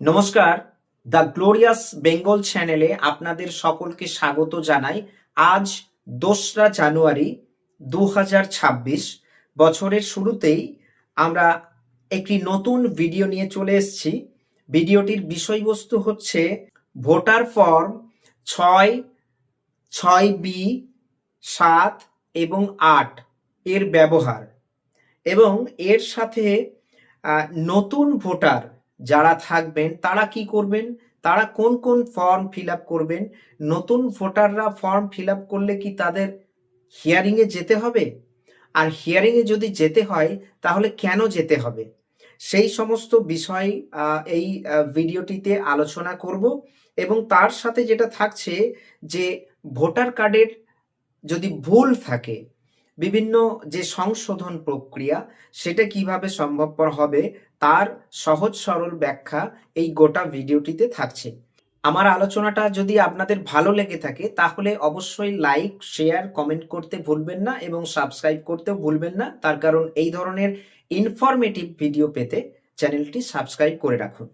নমস্কার। The glorious Bengal চ্যানেলে আপনাদের সকলকে স্বাগত জানাই। আজ দোসরা জানুয়ারি দু হাজার ছাব্বিশ, বছরের শুরুতেই আমরা একটি নতুন ভিডিও নিয়ে চলে এসেছি। ভিডিওটির বিষয়বস্তু হচ্ছে ভোটার ফর্ম ছয় ছয় বি, সাত এবং আট এর ব্যবহার এবং এর সাথে নতুন ভোটার যারা থাকবেন, তারা কি করবেন? তারা কোন কোন ফর্ম ফিল করবেন? নতুন ভোটাররা ফর্ম ফিল করলে কি তাদের হিয়ারিংয়ে যেতে হবে? আর হিয়ারিংয়ে যদি যেতে হয়, তাহলে কেন যেতে হবে? সেই সমস্ত বিষয় এই ভিডিওটিতে আলোচনা করব এবং তার সাথে যেটা থাকছে যে ভোটার কার্ডের যদি ভুল থাকে, বিভিন্ন যে সংশোধন প্রক্রিয়া, সেটা কীভাবে সম্ভবপর হবে তার সহজ সরল ব্যাখ্যা এই গোটা ভিডিওটিতে থাকছে। আমার আলোচনাটা যদি আপনাদের ভালো লেগে থাকে, তাহলে অবশ্যই লাইক, শেয়ার, কমেন্ট করতে ভুলবেন না এবং সাবস্ক্রাইব করতেও ভুলবেন না। তার কারণ এই ধরনের ইনফরমেটিভ ভিডিও পেতে চ্যানেলটি সাবস্ক্রাইব করে রাখুন।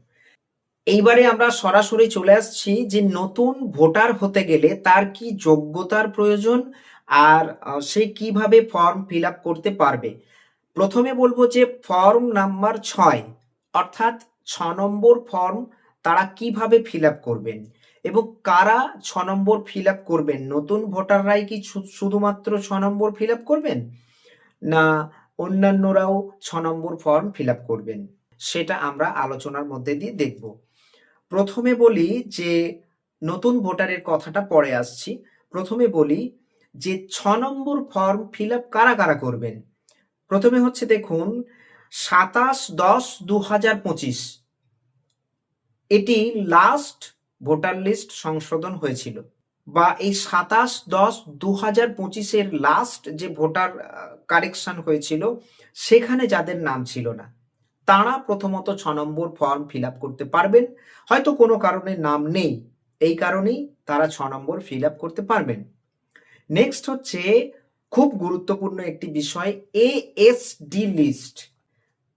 এইবারে আমরা সরাসরি চলে আসছি যে নতুন ভোটার হতে গেলে তার কি যোগ্যতার প্রয়োজন, আর সে কীভাবে ফর্ম ফিল করতে পারবে। প্রথমে বলব যে ফর্ম নাম্বার ছয়, অর্থাৎ ছ নম্বর ফর্ম তারা কীভাবে ফিল করবেন এবং কারা ছ নম্বর ফিল করবেন? নতুন ভোটাররাই কি শুধুমাত্র ছ নম্বর ফিল করবেন? না, অন্যান্যরাও ছ নম্বর ফর্ম ফিল করবেন? সেটা আমরা আলোচনার মধ্যে দিয়ে দেখব। প্রথমে বলি যে নতুন ভোটারের কথাটা পরে আসছি। প্রথমে বলি যে ছ নম্বর ফর্ম ফিল কারা কারা করবেন? প্রথমে হচ্ছে দেখুন, সাতাশ দশ দু হাজার পঁচিশ। এটি লাস্ট ভোটার লিস্ট সংশোধন হয়েছিল। বা এই সাতাশ দশ দু হাজার পঁচিশের লাস্ট যে ভোটার কারেকশন হয়েছিল, সেখানে যাদের নাম ছিল না, তারা প্রথমত ছ নম্বর ফর্ম ফিল করতে পারবেন। হয়তো কোনো কারণে নাম নেই, এই কারণেই তারা ছ নম্বর ফিল করতে পারবেন। নেক্সট হচ্ছে খুব গুরুত্বপূর্ণ একটি বিষয় এএসডি লিস্ট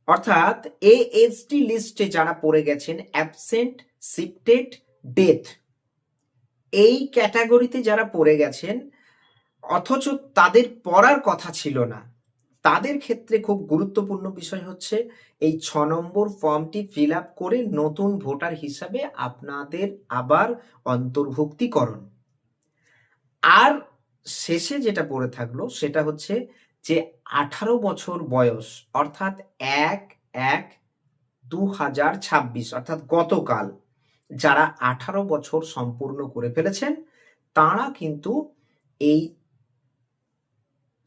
অর্থাৎ এএসডি লিস্টে যারা পড়ে গেছেন অ্যাবসেন্ট শিফটেড ডেথ এই ক্যাটাগরিতে যারা পড়ে গেছেন, অথচ তাদের পড়ার কথা ছিল না। তাদের ক্ষেত্রে খুব গুরুত্বপূর্ণ বিষয় হচ্ছে, এই ছ নম্বর ফর্মটি ফিল আপ করে নতুন ভোটার হিসাবে আপনাদের আবার অন্তর্ভুক্তিকরণ। আর শেষে যেটা পড়ে থাকল সেটা হচ্ছে যে আঠারো বছর বয়স, অর্থাৎ এক এক, দু হাজার ছাব্বিশ, অর্থাৎ গতকাল যারা আঠারো বছর সম্পূর্ণ করে ফেলেছেন, তারা কিন্তু এই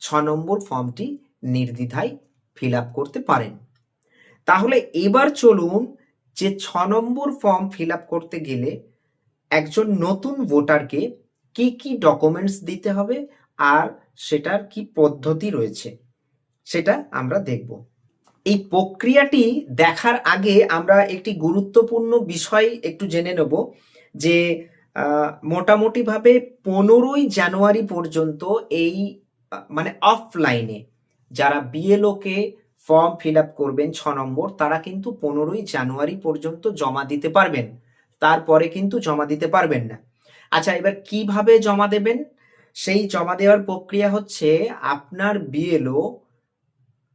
ছ নম্বর ফর্মটি নির্দ্বিধায় ফিল আপ করতে পারেন। তাহলে এবার চলুন যে ছ নম্বর ফর্ম ফিল আপ করতে গেলে একজন নতুন ভোটারকে কি কি ডকুমেন্টস দিতে হবে আর সেটার কি পদ্ধতি রয়েছে, সেটা আমরা দেখব। এই প্রক্রিয়াটি দেখার আগে আমরা একটি গুরুত্বপূর্ণ বিষয় একটু জেনে নেব যে মোটামুটিভাবে পনেরোই জানুয়ারি পর্যন্ত এই মানে অফলাইনে যারা বিএলওকে ফর্ম ফিল আপ করবেন ছ নম্বর, তারা কিন্তু পনেরোই জানুয়ারি পর্যন্ত জমা দিতে পারবেন। তারপরে কিন্তু জমা দিতে পারবেন না। আচ্ছা এবার কীভাবে জমা দেবেন? সেই জমা দেওয়ার প্রক্রিয়া হচ্ছে আপনার বিএলও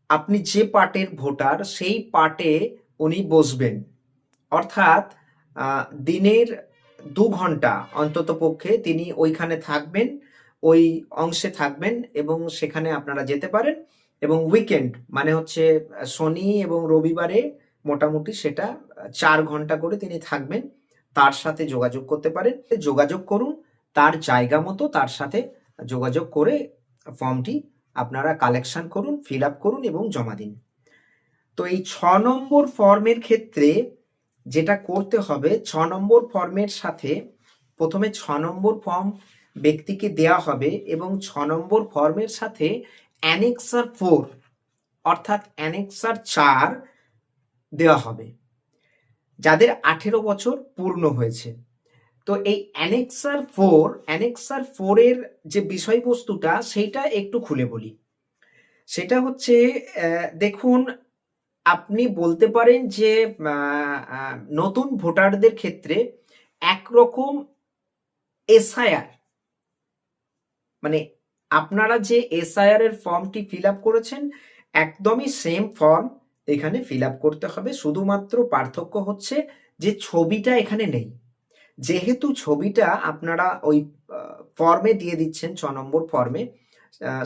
আপনি যে পার্টের ভোটার, সেই পার্টে উনি বসবেন। অর্থাৎ দিনের দু ঘণ্টা অন্তত পক্ষে তিনি ওইখানে থাকবেন, ওই অংশে থাকবেন এবং সেখানে আপনারা যেতে পারেন এবং উইকেন্ড মানে হচ্ছে শনি এবং রবিবারে মোটামুটি সেটা চার ঘণ্টা করে তিনি থাকবেন। তার সাথে যোগাযোগ করতে পারেন। যোগাযোগ করুন, তার জায়গা মতো তার সাথে যোগাযোগ করে ফর্মটি আপনারা কালেকশন করুন ফিল আপ করুন এবং জমা দিন। তো এই ছ নম্বর ফর্মের ক্ষেত্রে যেটা করতে হবে, ছ নম্বর ফর্মের সাথে প্রথমে ছ নম্বর ফর্ম ব্যক্তিকে দেওয়া হবে এবং ছ নম্বর ফর্মের সাথে অ্যানেক্সার ফোর অর্থাৎ অ্যানেক্সার চার দেওয়া হবে। যাদের আঠেরো বছর পূর্ণ হয়েছে। তো এই অ্যানেক্সার ফোর, অ্যানেক্সার ফোরের যে বিষয়বস্তুটা, সেইটা একটু খুলে বলি। সেটা হচ্ছে দেখুন, আপনি বলতে পারেন যে নতুন ভোটারদের ক্ষেত্রে একরকম এসআইআর মানে আপনারা যে এসআইআর এর ফর্মটি ফিল আপ করেছেন, একদমই সেম ফর্ম এখানে ফিল করতে হবে। শুধুমাত্র পার্থক্য হচ্ছে যে ছবিটা এখানে নেই। যেহেতু ছবিটা আপনারা ওই ফর্মে দিয়ে দিচ্ছেন, ছ নম্বর ফর্মে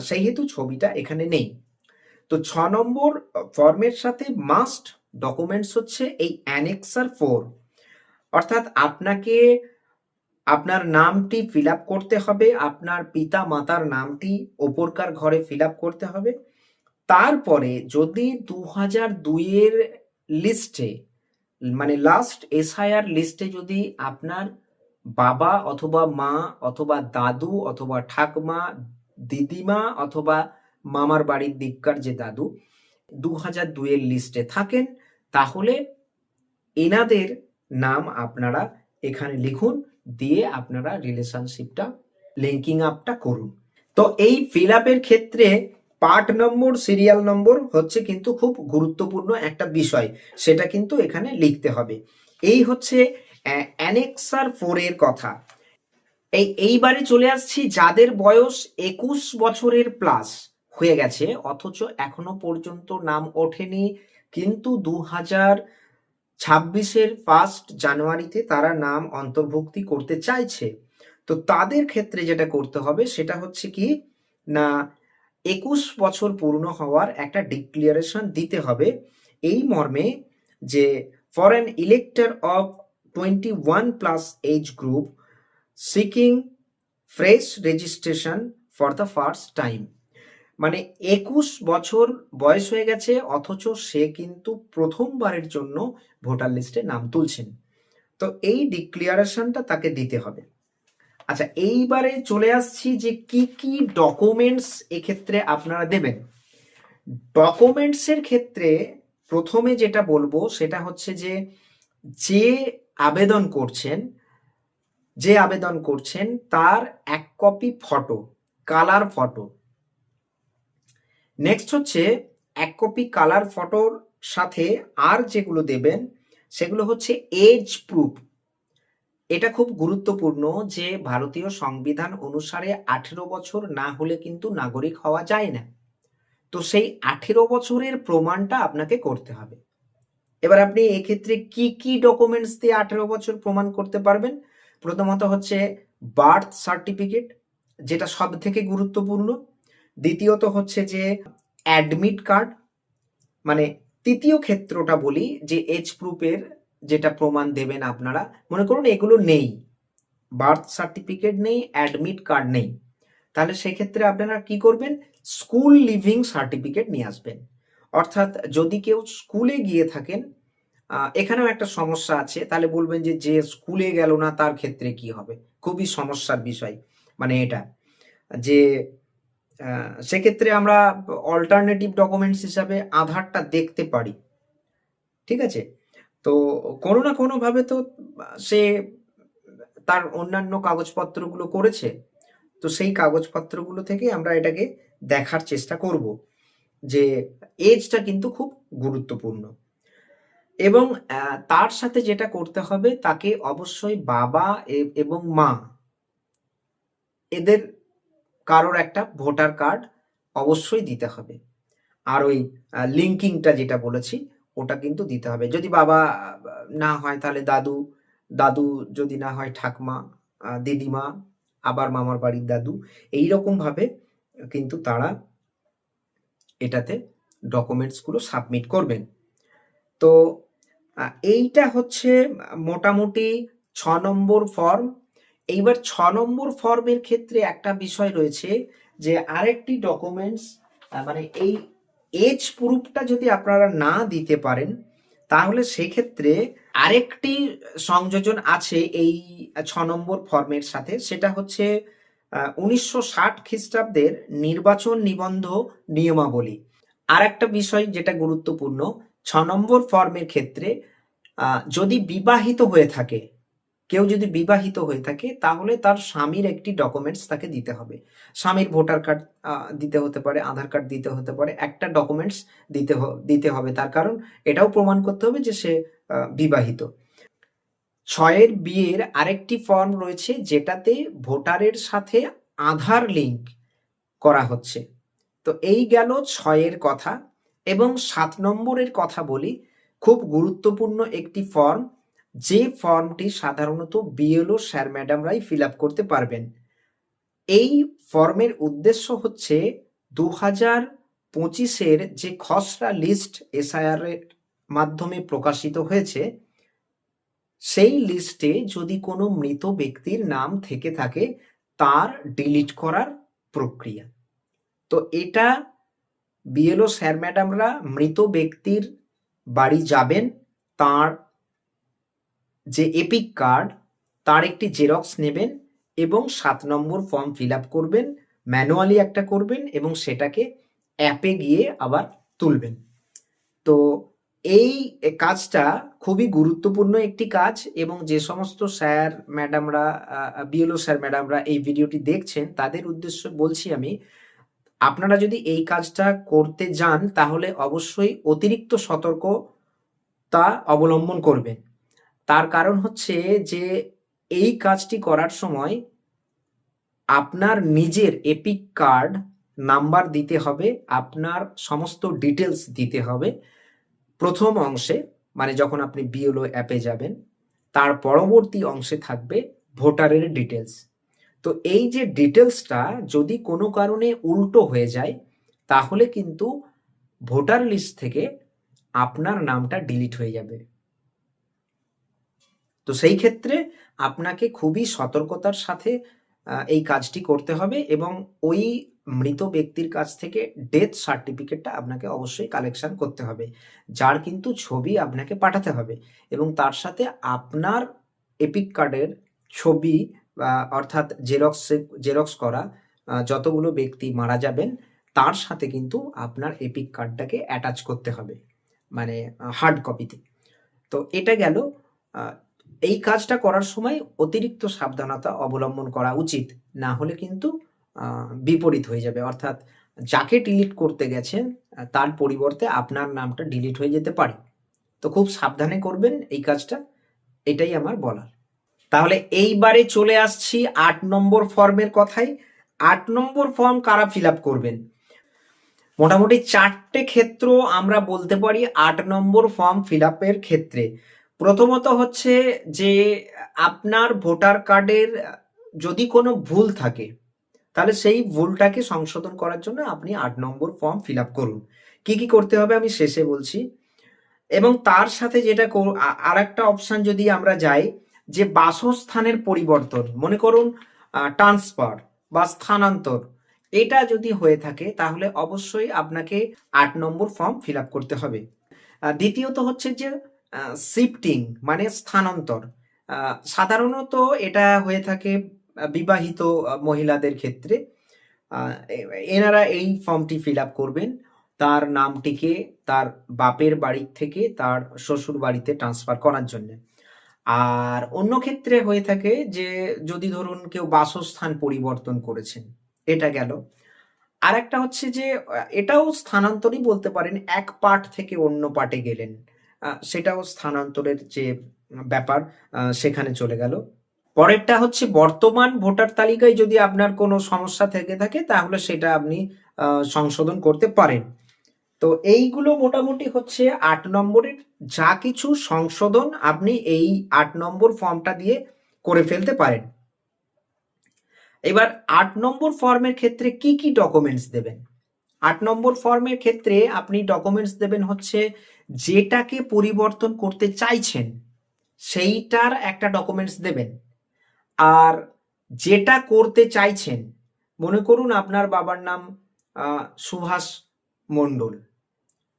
সেহেতু ছবিটা এখানে নেই। তো ছ নম্বর ফর্মের সাথে মাস্ট ডকুমেন্টস হচ্ছে এই অ্যানেক্সার ফোর অর্থাৎ আপনাকে আপনার নামটি ফিল করতে হবে, আপনার পিতা মাতার নামটি ওপরকার ঘরে ফিল করতে হবে। তারপরে যদি দু হাজার দুইয়ের লিস্টে মানে লাস্ট এসআইআর লিস্টে যদি আপনার বাবা অথবা মা অথবা দাদু অথবা ঠাকমা, দিদিমা অথবা মামার বাড়ির দিককার যে দাদু দু হাজার দুইয়ের লিস্টে থাকেন, তাহলে এনাদের নাম আপনারা এখানে লিখুন, দিয়ে আপনারা রিলেশনশিপটা লিঙ্কিং আপটা করুন। তো এই ফিল আপের ক্ষেত্রে পার্ট নম্বর, সিরিয়াল নম্বর হচ্ছে কিন্তু খুব গুরুত্বপূর্ণ একটা বিষয়, সেটা কিন্তু এখানে লিখতে হবে। এই হচ্ছে অ্যানেক্সার ফোরের কথা। এই, এইবারে চলে আসছি যাদের বয়স একুশ বছরের প্লাস হয়ে গেছে, অথচ এখনও পর্যন্ত নাম ওঠেনি, কিন্তু দু হাজার ছাব্বিশের ফার্স্ট জানুয়ারিতে তারা নাম অন্তর্ভুক্তি করতে চাইছে। তো তাদের ক্ষেত্রে যেটা করতে হবে, সেটা হচ্ছে কি, না একুশ বছর পূর্ণ হওয়ার একটা ডিক্লিয়ারেশন দিতে হবে। এই মর্মে যে for an elector of twenty one plus age group seeking fresh registration for the first time মানে একুশ বছর বয়স হয়ে গেছে, অথচ সে কিন্তু প্রথমবারের জন্য ভোটার লিস্টে নাম তুলছেন। তো এই ডিক্লিয়ারেশনটা তাকে দিতে হবে। আচ্ছা এইবারে চলে আসছি যে কি কি ডকুমেন্টস এক্ষেত্রে আপনারা দেবেন? ডকুমেন্টসের ক্ষেত্রে প্রথমে যেটা বলব সেটা হচ্ছে যে যে আবেদন করছেন, যে আবেদন করছেন তার এক copy photo colour photo next হচ্ছে এক কপি কালার ফটোর সাথে আর যেগুলো দেবেন সেগুলো হচ্ছে এজ প্রুফ এটা খুব গুরুত্বপূর্ণ যে ভারতীয় সংবিধান অনুসারে আঠেরো বছর না হলে কিন্তু নাগরিক হওয়া যায় না। তো সেই আঠেরো বছরের প্রমাণটা আপনাকে করতে হবে। এবার আপনি এক্ষেত্রে কি কি ডকুমেন্টস দিয়ে আঠেরো বছর প্রমাণ করতে পারবেন? প্রথমত হচ্ছে বার্থ সার্টিফিকেট যেটা সব থেকে গুরুত্বপূর্ণ। দ্বিতীয়ত হচ্ছে যে অ্যাডমিট কার্ড মানে তৃতীয় ক্ষেত্রটা বলি যে এজ প্রুফের যেটা প্রমাণ দেবেন আপনারা, মনে করুন এগুলো নেই, বার্থ সার্টিফিকেট নেই, অ্যাডমিট কার্ড নেই, তাহলে সেক্ষেত্রে আপনারা কি করবেন? স্কুল লিভিং সার্টিফিকেট নিয়ে আসবেন। অর্থাৎ যদি কেউ স্কুলে গিয়ে থাকেন এখানেও একটা সমস্যা আছে, তাহলে বলবেন যে যে স্কুলে গেল না, তার ক্ষেত্রে কি হবে? খুবই সমস্যার বিষয় মানে এটা, যে সেক্ষেত্রে আমরা অল্টারনেটিভ ডকুমেন্টস হিসাবে আধারটা দেখতে পারি, ঠিক আছে? তো কোনো না কোনোভাবে তো সে তার অন্যান্য কাগজপত্রগুলো করেছে। তো সেই কাগজপত্রগুলো থেকে আমরা এটাকে দেখার চেষ্টা করব যে এজটা কিন্তু খুব গুরুত্বপূর্ণ। এবং তার সাথে যেটা করতে হবে তাকে অবশ্যই বাবা এবং মা এদের কারোর একটা ভোটার কার্ড অবশ্যই দিতে হবে। আর ওই লিঙ্কিংটা যেটা বলেছি ওটা কিন্তু দিতে হবে। যদি বাবা, না হয় তাহলে দাদু দাদু যদি না হয় ঠাকমা দিদিমা, আবার মামার বাড়ির দাদু এই ভাবে কিন্তু তারা এটাতে ডকুমেন্টসগুলো সাবমিট করবেন। তো এইটা হচ্ছে মোটামুটি ছ নম্বর ফর্ম। এইবার ছ নম্বর ফর্মের ক্ষেত্রে একটা বিষয় রয়েছে যে আরেকটি ডকুমেন্টস মানে এই এজ প্রুফটা যদি আপনারা না দিতে পারেন, তাহলে সেক্ষেত্রে আরেকটি সংযোজন আছে এই ছ নম্বর ফর্মের সাথে। সেটা হচ্ছে উনিশশো ষাট খ্রিস্টাব্দের নির্বাচন নিবন্ধ নিয়মাবলী। আর একটা বিষয় যেটা গুরুত্বপূর্ণ, ছ নম্বর ফর্মের ক্ষেত্রে যদি বিবাহিত হয়ে থাকে কেউ যদি বিবাহিত হয়ে থাকে, তাহলে তার স্বামীর একটি ডকুমেন্টস তাকে দিতে হবে। স্বামীর ভোটার কার্ড দিতে হতে পারে, আধার কার্ড দিতে হতে পারে, একটা ডকুমেন্টস দিতে দিতে হবে। তার কারণ এটাও প্রমাণ করতে হবে যে সে বিবাহিত। ছয়ের বিয়ের আরেকটি ফর্ম রয়েছে, যেটাতে ভোটারের সাথে আধার লিংক করা হচ্ছে। তো এই গেল ছয়ের কথা এবং সাত নম্বরের কথা বলি। খুব গুরুত্বপূর্ণ একটি ফর্ম যে ফর্মটি সাধারণত বিএলও স্যার ম্যাডামরাই ফিল আপ করতে পারবেন। এই ফর্মের উদ্দেশ্য হচ্ছে দু হাজার পঁচিশের যে খসড়া লিস্ট এসআইআর এর মাধ্যমে প্রকাশিত হয়েছে, সেই লিস্টে যদি কোনো মৃত ব্যক্তির নাম থেকে থাকে, তার ডিলিট করার প্রক্রিয়া। তো এটা বিএলও স্যার ম্যাডামরা মৃত ব্যক্তির বাড়ি যাবেন, তার যে এপিক কার্ড তার একটি জেরক্স নেবেন এবং সাত নম্বর ফর্ম ফিল আপ করবেন ম্যানুয়ালি একটা করবেন এবং সেটাকে অ্যাপে গিয়ে আবার তুলবেন। তো এই কাজটা খুবই গুরুত্বপূর্ণ একটি কাজ এবং যে সমস্ত স্যার, ম্যাডামরা বিএলও স্যার, ম্যাডামরা এই ভিডিওটি দেখছেন, তাদের উদ্দেশ্য বলছি আমি, আপনারা যদি এই কাজটা করতে যান, তাহলে অবশ্যই অতিরিক্ত সতর্কতা অবলম্বন করবেন। তার কারণ হচ্ছে যে এই কাজটি করার সময় আপনার নিজের এপিক কার্ড নাম্বার দিতে হবে, আপনার সমস্ত ডিটেলস দিতে হবে প্রথম অংশে মানে যখন আপনি বিএলও অ্যাপে যাবেন, তার পরবর্তী অংশে থাকবে ভোটারের ডিটেলস তো এই যে ডিটেলসটা যদি কোনো কারণে উল্টো হয়ে যায়, তাহলে কিন্তু ভোটার লিস্ট থেকে আপনার নামটা ডিলিট হয়ে যাবে। তো সেই ক্ষেত্রে আপনাকে খুবই সতর্কতার সাথে এই কাজটি করতে হবে এবং ওই মৃত ব্যক্তির কাছ থেকে ডেথ সার্টিফিকেটটা আপনাকে অবশ্যই কালেকশন করতে হবে, যার কিন্তু ছবি আপনাকে পাঠাতে হবে এবং তার সাথে আপনার এপিক কার্ডের ছবি অর্থাৎ জেরক্স জেরক্স করা যতগুলো ব্যক্তি মারা যাবেন, তার সাথে কিন্তু আপনার এপিক কার্ডটাকে অ্যাটাচ করতে হবে মানে হার্ড কপিতে তো। এটা গেল এই কাজটা করার সময় অতিরিক্ত সাবধানতা অবলম্বন করা উচিত। না হলে কিন্তু বিপরীত হয়ে যাবে। অর্থাৎ যাকে ডিলিট করতে গেছেন তার পরিবর্তে আপনার নামটা ডিলিট হয়ে যেতে পারে। তো খুব সাবধানে করবেন এই কাজটা। এটাই আমার বলার। তাহলে এইবারে চলে আসছি আট নম্বর ফর্মের কথাই আট নম্বর ফর্ম কারা ফিল করবেন? মোটামুটি চারটে ক্ষেত্র আমরা বলতে পারি আট নম্বর ফর্ম ফিল ক্ষেত্রে। প্রথমত হচ্ছে যে, আপনার ভোটার কার্ডের, যদি কোনো ভুল থাকে, তাহলে সেই ভুলটাকে সংশোধন করার জন্য আপনি আট নম্বর ফর্ম ফিল আপ করুন। কি কি করতে হবে আমি শেষে বলছি। এবং তার সাথে যেটা আর একটা অপশান যদি আমরা যাই, যে বাসস্থানের পরিবর্তন, মনে করুন ট্রান্সফার বা স্থানান্তর, এটা যদি হয়ে থাকে, তাহলে অবশ্যই আপনাকে আট নম্বর ফর্ম ফিল করতে হবে। দ্বিতীয়ত হচ্ছে যে শিফটিং মানে স্থানান্তর। সাধারণত এটা হয়ে থাকে বিবাহিত মহিলাদের ক্ষেত্রে। এনারা এই ফর্মটি ফিল আপ করবেন। তার নামটিকে তার বাপের বাড়ি থেকে তার শ্বশুর বাড়িতে ট্রান্সফার করার জন্য। আর অন্য ক্ষেত্রে হয়ে থাকে যে, যদি ধরুন কেউ বাসস্থান পরিবর্তন করেছেন, এটা গেল। আর একটা হচ্ছে যে এটাও স্থানান্তরই বলতে পারেন, এক পার্ট থেকে অন্য পার্টে গেলেন। সেটাও স্থানান্তরের যে ব্যাপার সেখানে চলে গেল। পরেরটা হচ্ছে বর্তমান ভোটার তালিকায় যদি আপনার কোনো সমস্যা থেকে থাকে, তাহলে সেটা আপনি সংশোধন করতে পারেন। তো এইগুলো মোটামুটি হচ্ছে আট নম্বরের। যা কিছু সংশোধন আপনি এই আট নম্বর ফর্মটা দিয়ে করে ফেলতে পারেন। এবার আট নম্বর ফর্মের ক্ষেত্রে কি কি ডকুমেন্টস দেবেন? আট নম্বর ফর্মের ক্ষেত্রে আপনি ডকুমেন্টস দেবেন হচ্ছে যেটাকে পরিবর্তন করতে চাইছেন, সেইটার একটা ডকুমেন্টস দেবেন। আর যেটা করতে চাইছেন, মনে করুন আপনার বাবার নাম সুভাষ মণ্ডল।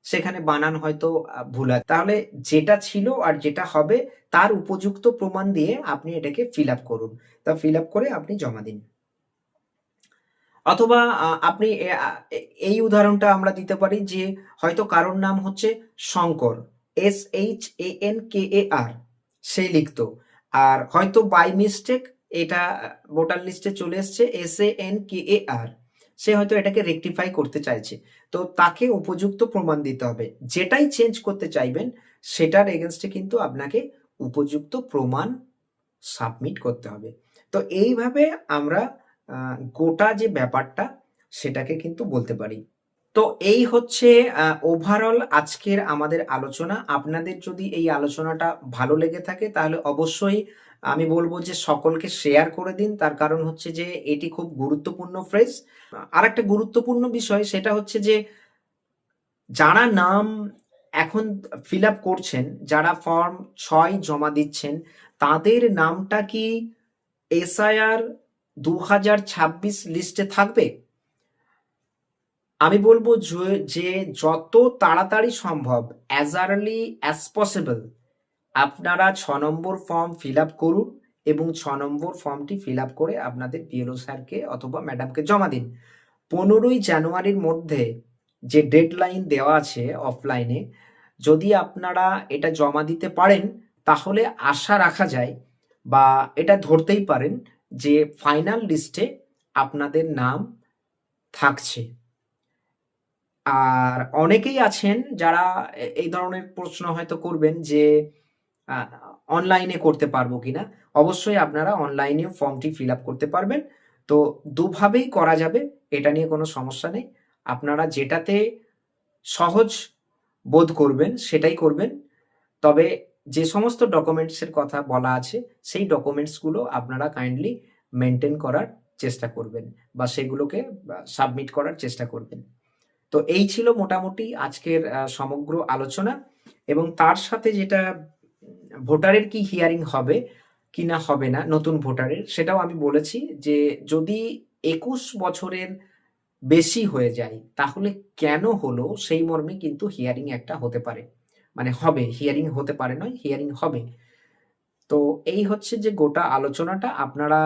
সেখানে বানান হয়তো ভুল আছে। তাহলে যেটা ছিল আর যেটা হবে, তার উপযুক্ত প্রমাণ দিয়ে আপনি এটাকে ফিল আপ করুন। তা ফিল আপ করে আপনি জমা দিন। অথবা আপনি এই উদাহরণটা আমরা দিতে পারি যে হয়তো কারোর নাম হচ্ছে Shankar, S H A N K A R, সে লিখতো। আর হয়তো বাই মিস্টেক এটা ভোটার লিস্টে চলে এসছে, S A N K A R, সে হয়তো এটাকে রেকটিফাই করতে চাইছে। তো তাকে উপযুক্ত প্রমাণ দিতে হবে। যেটাই চেঞ্জ করতে চাইবেন, সেটার এগেনস্টে কিন্তু আপনাকে উপযুক্ত প্রমাণ সাবমিট করতে হবে। তো এইভাবে আমরা গোটা যে ব্যাপারটা সেটাকে কিন্তু বলতে পারি। তো এই হচ্ছে ওভারঅল আজকের আমাদের আলোচনা। আপনাদের যদি এই আলোচনাটা ভালো লেগে থাকে, তাহলে অবশ্যই আমি বলব যে সকলকে শেয়ার করে দিন। তার কারণ হচ্ছে যে এটি খুব গুরুত্বপূর্ণ ফ্রেজ আর একটা গুরুত্বপূর্ণ বিষয়, সেটা হচ্ছে যে যারা নাম এখন ফিল আপ করছেন, যারা ফর্ম ছয় জমা দিচ্ছেন, তাদের নামটা কি এসআইআর দু হাজার ছাব্বিশ লিস্টে থাকবে? আমি বলব যে- যত তাড়াতাড়ি সম্ভব অ্যাজ আর্লি অ্যাজ পসিবল আপনারা ছ নম্বর ফর্ম ফিল আপ করুন এবং ছ নম্বর ফর্মটি ফিল আপ করে আপনাদের পিএলও স্যারকে অথবা ম্যাডামকে জমা দিন। পনেরোই জানুয়ারির মধ্যে যে ডেডলাইন দেওয়া আছে অফলাইনে যদি আপনারা এটা জমা দিতে পারেন, তাহলে আশা রাখা যায় বা এটা ধরতেই পারেন যে ফাইনাল লিস্টে আপনাদের নাম থাকছে। আর অনেকেই আছেন যারা এই ধরনের প্রশ্ন হয়তো করবেন যে অনলাইনে করতে পারব কিনা। অবশ্যই আপনারা অনলাইনে ফর্মটি ফিল আপ করতে পারবেন। তো দুভাবেই করা যাবে, এটা নিয়ে কোনো সমস্যা নেই। আপনারা যেটাতে সহজ বোধ করবেন, সেটাই করবেন। তবে যে সমস্ত ডকুমেন্টসের কথা বলা আছে, সেই ডকুমেন্টসগুলো আপনারা কাইন্ডলি মেনটেন করার চেষ্টা করবেন বা সেগুলোকে সাবমিট করার চেষ্টা করবেন। তো এই ছিল মোটামুটি আজকের সমগ্র আলোচনা এবং তার সাথে যেটা ভোটারের কি হিয়ারিং হবে কি না হবে না, নতুন ভোটারের, সেটাও আমি বলেছি যে যদি একুশ বছরের বেশি হয়ে যায়, তাহলে কেন হলো সেই মর্মে কিন্তু হিয়ারিং একটা হতে পারে। মানে হবে হিয়ারিং হতে পারে নয় হিয়ারিং হবে। তো এই হচ্ছে যে গোটা আলোচনাটা। আপনারা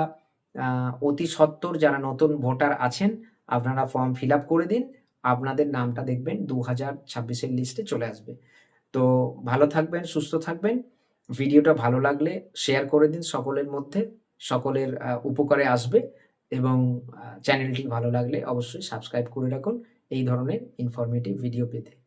অতি সত্বর যারা নতুন ভোটার আছেন, আপনারা ফর্ম ফিল আপ করে দিন। আপনাদের নামটা দেখবেন দু হাজার ছাব্বিশের লিস্টে চলে আসবে। তো ভালো থাকবেন, সুস্থ থাকবেন। ভিডিওটা ভালো লাগলে শেয়ার করে দিন সকলের মধ্যে। সকলের উপকারে আসবে এবং চ্যানেলটি ভালো লাগলে অবশ্যই সাবস্ক্রাইব করে রাখুন। এই ধরনের ইনফরমেটিভ ভিডিও পেতে।